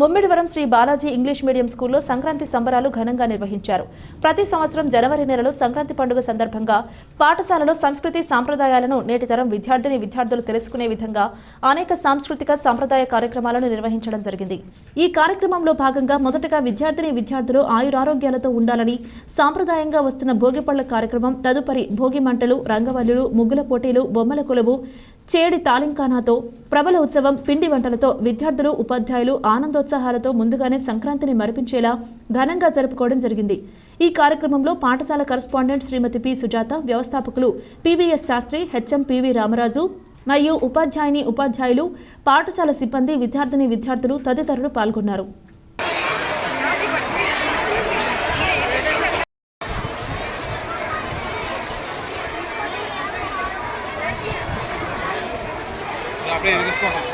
Mummidivaram Shri Balaji English medium స్కూల్లో సంక్రాంతి సంబరాలు ఘనంగా నిర్వహించారు. ప్రతి సంవత్సరం జనవరి నెలలో సంక్రాంతి పండుగ సందర్భంగా పాఠశాలలో సంస్కృతి సాంప్రదాయాలను నేటి తరం విద్యార్థిని విద్యార్థులు తెలుసుకునే విధంగా అనేక సాంస్కృతిక సాంప్రదాయ కార్యక్రమాలను నిర్వహించడం జరిగింది. ఈ కార్యక్రమంలో భాగంగా మొదటగా విద్యార్థిని విద్యార్థులు ఆయురారోగ్యాలతో ఉండాలని సాంప్రదాయంగా వస్తున్న భోగిపళ్ళ కార్యక్రమం తదుపరి భోగి మంటలు రంగవల్లులు ముగ్గుల పోటీలు బొమ్మల కొలువు చేడి తాలింకానాతో ప్రబల ఉత్సవం పిండి వంటలతో విద్యార్థులు ఉపాధ్యాయులు ఆనందోత్సాహాలతో ముందుగానే సంక్రాంతిని మరిపించేలా ఘనంగా జరుపుకోవడం జరిగింది. ఈ కార్యక్రమంలో పాఠశాల కరస్పాండెంట్ శ్రీమతి పి. సుజాత వ్యవస్థాపకులు P V S Sastry H M P V Ramaraju మరియు ఉపాధ్యాయుని ఉపాధ్యాయులు పాఠశాల సిబ్బంది విద్యార్థిని విద్యార్థులు తదితరులు పాల్గొన్నారు. 哎，你说。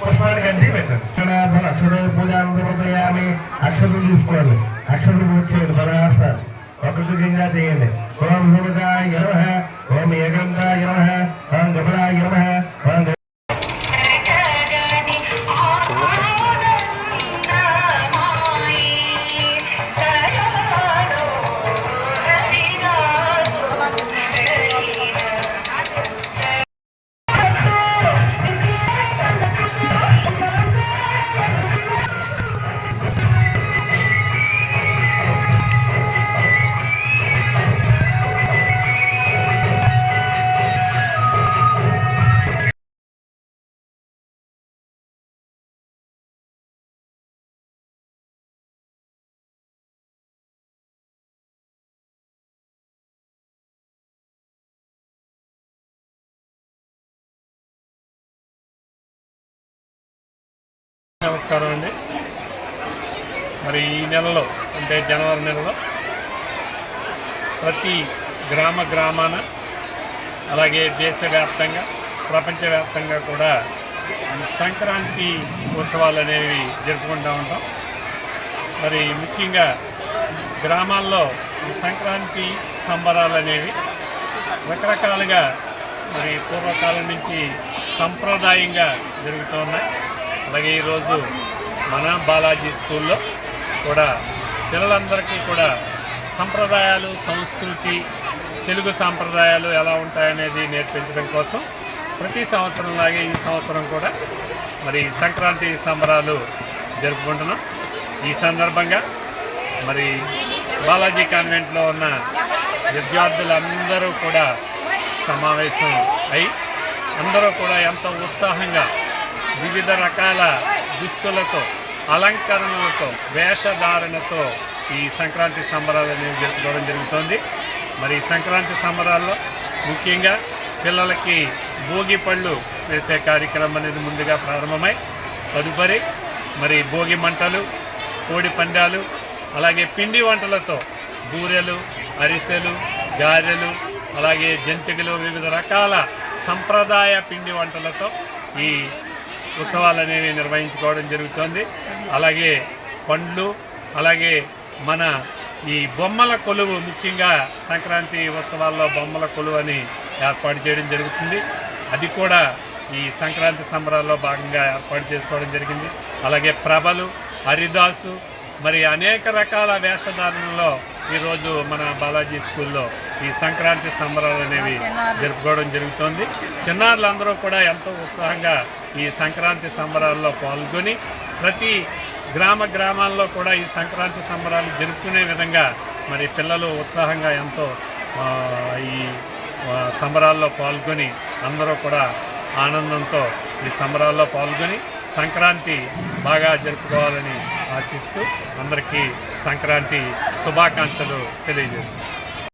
పుష్పాన్ని కంటే పెట్టండి. అక్షర పూజాన్ని సమర్పయామి అక్షరం తీసుకోండి. పూజ చేయండి పదహారు చేయండి. ఓం నమస్కారం అండి. మరి ఈ నెలలో అంటే జనవరి నెలలో ప్రతి గ్రామ గ్రామాన అలాగే దేశవ్యాప్తంగా ప్రపంచవ్యాప్తంగా కూడా సంక్రాంతి ఉత్సవాలు అనేవి జరుపుకుంటూ ఉంటాం. మరి ముఖ్యంగా గ్రామాల్లో సంక్రాంతి సంబరాలు అనేవి రకరకాలుగా మరి పూర్వకాలం నుంచి సంప్రదాయంగా జరుగుతూ ఉన్నాయి. అలాగే ఈరోజు మన బాలాజీ స్కూల్లో కూడా పిల్లలందరికీ కూడా సంప్రదాయాలు సంస్కృతి తెలుగు సాంప్రదాయాలు ఎలా ఉంటాయనేది నేర్పించడం కోసం ప్రతి సంవత్సరం లాగే ఈ సంవత్సరం కూడా మరి సంక్రాంతి సంబరాలు జరుపుకుంటున్నాం. ఈ సందర్భంగా మరి బాలాజీ కాన్వెంట్లో ఉన్న విద్యార్థులందరూ కూడా సమావేశం అయి అందరూ కూడా ఎంతో ఉత్సాహంగా వివిధ రకాల దుస్తులతో అలంకరణలతో వేషధారణతో ఈ సంక్రాంతి సంబరాలు అనేవి జరుపుకోవడం జరుగుతోంది. మరి ఈ సంక్రాంతి సంబరాల్లో ముఖ్యంగా పిల్లలకి భోగి పళ్ళు వేసే కార్యక్రమం అనేది ముందుగా ప్రారంభమై తదుపరి మరి భోగి మంటలు కోడి పందాలు అలాగే పిండి వంటలతో బూరెలు అరిసెలు గారెలు అలాగే జంతికలు వివిధ రకాల సంప్రదాయ పిండి వంటలతో ఈ ఉత్సవాలు అనేవి నిర్వహించుకోవడం జరుగుతోంది. అలాగే పండ్లు అలాగే మన ఈ బొమ్మల కొలువు ముఖ్యంగా సంక్రాంతి ఉత్సవాల్లో బొమ్మల కొలువు అని ఏర్పాటు చేయడం జరుగుతుంది. అది కూడా ఈ సంక్రాంతి సంబరాల్లో భాగంగా ఏర్పాటు చేసుకోవడం జరిగింది. అలాగే ప్రభలు హరిదాసు మరి అనేక రకాల వేషధారణలో ఈరోజు మన బాలాజీ స్కూల్లో ఈ సంక్రాంతి సంబరాలు అనేవి జరుపుకోవడం జరుగుతోంది. చిన్నారులందరూ కూడా ఎంతో ఉత్సాహంగా ఈ సంక్రాంతి సంబరాల్లో పాల్గొని ప్రతి గ్రామ గ్రామాల్లో కూడా ఈ సంక్రాంతి సంబరాలు జరుపుకునే విధంగా మరి పిల్లలు ఉత్సాహంగా ఎంతో ఈ సంబరాల్లో పాల్గొని అందరూ కూడా ఆనందంతో ఈ సంబరాల్లో పాల్గొని సంక్రాంతి బాగా జరుపుకోవాలని ఆశిస్తూ అందరికీ సంక్రాంతి శుభాకాంక్షలు తెలియజేస్తున్నాను